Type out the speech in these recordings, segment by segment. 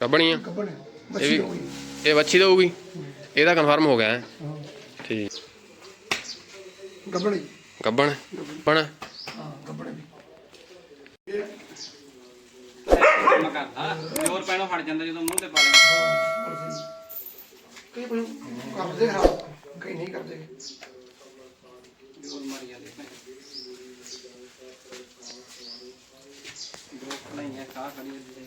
ਕੱਬਣੀ ਆ ਕੱਪਣ ਇਹ ਬੱਚੀ ਵੀ ਹੋਈ ਇਹ ਵੱਛੀ ਦਊਗੀ ਇਹਦਾ ਕਨਫਰਮ ਹੋ ਗਿਆ ਹੈ। ਠੀਕ। ਗੱਬਣੀ ਗੱਬਣ। ਪਣ ਹਾਂ ਗੱਬਣੇ ਵੀ ਇਹ ਕੰਮ ਕਰਦਾ ਜ਼ੋਰ ਪੈਣੋਂ ਹਟ ਜਾਂਦਾ ਜਦੋਂ ਮੂੰਹ ਤੇ ਪਾ ਲਿਆ ਹਾਂ ਹੋਰ ਸਹੀ। ਕਈ ਕੋਈ ਕਰਦੇ ਖਰਾਬ ਕਈ ਨਹੀਂ ਕਰਦੇ। ਜ਼ੋਰ ਮਾਰੀ ਜਾਂਦੇ। ਭੈਣ ਦੋ ਨਹੀਂ ਹੈ ਕਾ ਖੜੀ ਹੁੰਦੀ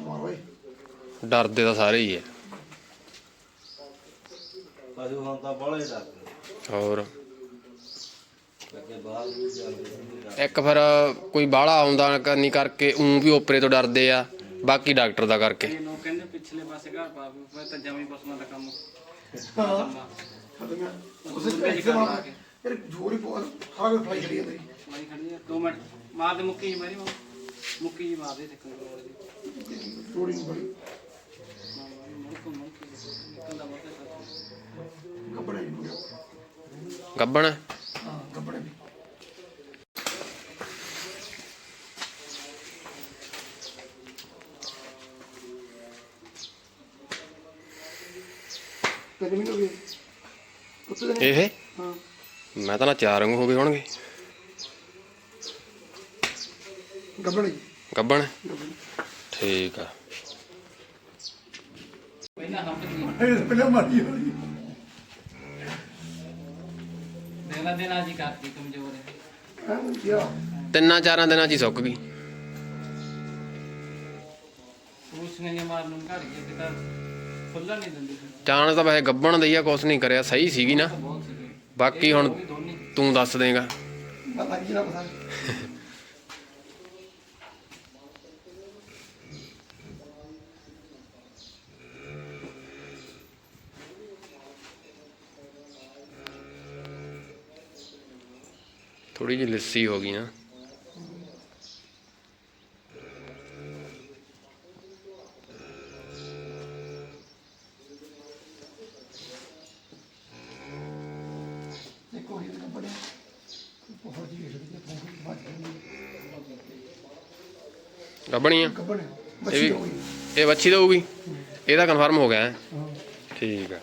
ਮਾਰ ਡਰਦੇ ਤਾਂ ਸਾਰੇ ਹੀ ਪਸ਼ੂ ਹੁਣ ਤਾਂ ਡਰਦੇ ਹੋਰ? ਅੱਗੇ ਬਾਹਰ ਵੀ ਜਾਂਦੇ ਸੀ ਇੱਕ ਫਿਰ ਕੋਈ ਬਾਹਲਾ ਆਉਂਦਾ ਕਰਨੀ ਕਰਕੇ ਉਂ ਵੀ ਓਪਰੇ ਤੋਂ ਡਰਦੇ ਆ ਬਾਕੀ ਡਾਕਟਰ ਦਾ ਕਰਕੇ। ਇਹ ਲੋਕ ਕਹਿੰਦੇ ਪਿਛਲੇ ਪਾਸੇ ਘਰ ਪਾ ਵੀ ਫਿਰ ਤਾਂ ਜਮੀ ਪਸ਼ੂਆਂ ਦਾ ਕੰਮ। ਹਾਂ। ਹਲੇ ਮੈਂ ਉਸੇ ਦੂਜੇ ਪੈਸੇ ਚ ਮਾਰ ਕਰਵਾ ਕੇ। ਯਾਰ ਜ਼ੋਰ ਬਹੁਤ ਸਾਰਾ ਕੁਝ ਫਲਾਈ ਕਰੀ ਜਾਂਦੀ ਖੜੀ ਹੈ 2 ਮਿੰਟ। ਮਾਰ ਦੇ ਮੁੱਕੀ ਜੀ ਮਾਰੀ ਮਾਰ ਮੁੱਕੀ ਜੀ ਮਾਰ ਦੇ ਸਿੱਕਣ ਕੋਲ ਦੀ ਥੋੜੀ ਨਹੀਂ। ਬੜੀ ਮੁੜਕ ਮੁੜਕ ਨਿਕਲਦਾ ਮੋਟੇ ਗੱਬਣੇ ਹੋ ਗਿਆ। ਗੱਬਣ? ਹਾਂ ਗੱਬਣੇ ਵੀ। ਇਹ? ਹਾਂ। ਮੈਂ ਤਾਂ ਨਾ ਚਾਰ ਵਾਂਗੂ ਹੋ ਗਏ ਹੋਣਗੇ। ਗੱਬਣੇ ਗੱਬਣ? ਗੱਬਣੇ। ਠੀਕ ਆ। ਪਹਿਲਾਂ ਹੱਟ ਗਈ ਇਹ ਪਹਿਲਾਂ ਮਾਰੀ ਹੋਈ। ਦੇਣਾ ਦੇਣਾ ਜੀ ਕਰਦੀ ਕਮਜ਼ੋਰ ਹੈ ਹਾਂ ਯਾ ਤਿੰਨਾਂ ਚਾਰਾਂ ਦਿਨਾਂ 'ਚ ਹੀ ਸੁੱਕ ਗਈ। ਉਸ ਨੇ ਮਾਰ ਨੂੰ ਘੜ ਗਈ ਤੇ ਤਾਂ ਖੁੱਲਾ ਨਹੀਂ ਦਿੰਦੀ ਸੀ ਚਾਣ ਤਾਂ ਵੈਸੇ ਗੱਬਣ ਦਈਆ ਆ ਕੁਛ ਨਹੀਂ ਕਰਿਆ ਸਹੀ ਸੀਗੀ ਨਾ। ਬਹੁਤ ਸੀਗੇ। ਬਾਕੀ ਹੁਣ ਤੂੰ ਦੱਸ ਦੇਗਾ। ਲੱਗ ਜੀ ਨਾ ਪਤਾ ਥੋੜੀ ਜਿਹੀ ਲੱਸੀ ਹੋ ਗਈ ਨਾ ਦੇਖੋ ਇਹ ਗੱਬਣੇ ਬਹੁਤ ਇਹ ਵੀ ਇਹ ਵੱਛੀ ਦਊਗੀ ਇਹਦਾ ਕਨਫਰਮ ਹੋ ਗਿਆ। ਹੈ। ਠੀਕ ਆ।